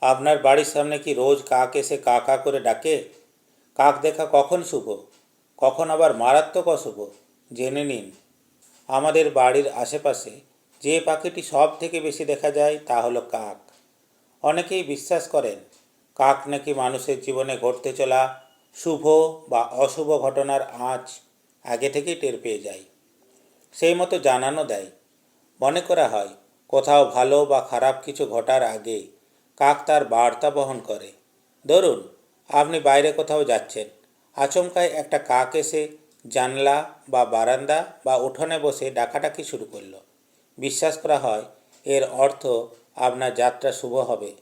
আপনার বাড়ির সামনে কি রোজ কাক এসে কা কা করে ডাকে? কাক দেখা কখন শুভ? কখন আবার মারাত্মক অশুভ? জেনে নিন। আমাদের বাড়ির আশেপাশে যে পাখিটি সব থেকে বেশি দেখা যায় তা হলো কাক। অনেকেই বিশ্বাস করেন, কাক নাকি মানুষের জীবনে ঘটতে চলা শুভ বা অশুভ ঘটনার আঁচ আগে থেকেই টের পেয়ে যায়। সেই মতো জানানো দেয়। মনে করা হয়, কোথাও ভালো বা খারাপ কিছু ঘটার আগে কাক তার বার্তা বহন করে। ধরুন, আপনি বাইরে কোথাও যাচ্ছেন। আচমকায় একটা কাক এসে জানলা বা বারান্দা বা উঠোনে বসে ডাকাডাকি শুরু করল। বিশ্বাস করা হয়, এর অর্থ আপনার যাত্রা শুভ হবে।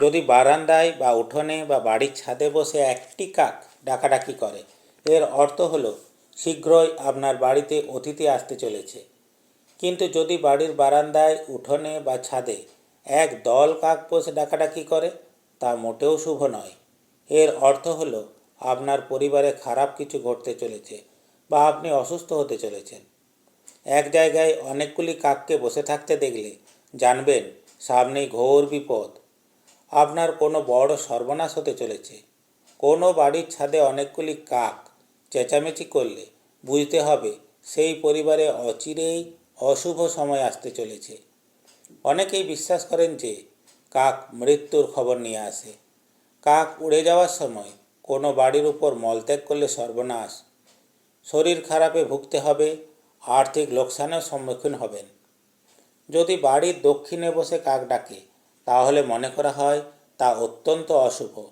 যদি বারান্দায় বা উঠোনে বা বাড়ির ছাদে বসে একটি কাক ডাকাডাকি করে, এর অর্থ হলো, শীঘ্রই আপনার বাড়িতে অতিথি আসতে চলেছে। কিন্তু যদি বাড়ির বারান্দায়, উঠোনে বা ছাদে এক দল কাক বসে ডাকাডাকি করে, তা মোটেও শুভ নয়। এর অর্থ হলো, আপনার পরিবারে খারাপ কিছু ঘটতে চলেছে বা আপনি অসুস্থ হতে চলেছেন। এক জায়গায় অনেকগুলি কাককে বসে থাকতে দেখলে জানবেন, সামনেই ঘোর বিপদ। আপনার কোনো বড় সর্বনাশ হতে চলেছে। কোনো বাড়ির ছাদে অনেকগুলি কাক চেঁচামেচি করলে বুঝতে হবে, সেই পরিবারে অচিরেই অশুভ সময় আসতে চলেছে। অনেকেই বিশ্বাস করেন যে কাক মৃত্যুর খবর নিয়ে আসে। কাক উড়ে যাওয়ার সময় কোনো বাড়ির উপর মলত্যাগ করলে সর্বনাশ। শরীর খারাপে ভুগতে হবে, আর্থিক লোকসানের সম্মুখীন হবেন। যদি বাড়ির দক্ষিণে বসে কাক ডাকে, তাহলে মনে করা হয় তা অত্যন্ত অশুভ।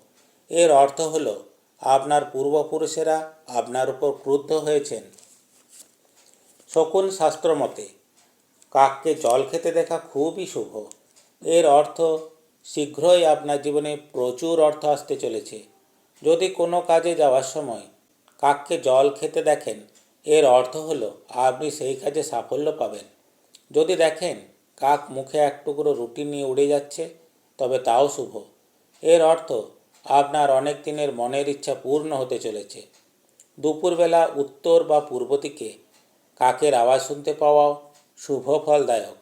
এর অর্থ হল, আপনার পূর্বপুরুষেরা আপনার উপর ক্রুদ্ধ হয়েছেন। শকুন শাস্ত্র মতে কাককে জল খেতে দেখা খুবই শুভ। এর অর্থ, শীঘ্রই আপনার জীবনে প্রচুর অর্থ আসতে চলেছে। যদি কোনো কাজে যাওয়ার সময় কাককে জল খেতে দেখেন, এর অর্থ হলো, আপনি সেই কাজে সাফল্য পাবেন। যদি দেখেন কাক মুখে এক টুকরো রুটি নিয়ে উড়ে যাচ্ছে, তবে তাও শুভ। এর অর্থ, আপনার অনেক দিনের মনের ইচ্ছা পূর্ণ হতে চলেছে। দুপুরবেলা উত্তর বা পূর্ব দিকে কাকের আওয়াজ শুনতে পাওয়াও শুভ ফলদায়ক।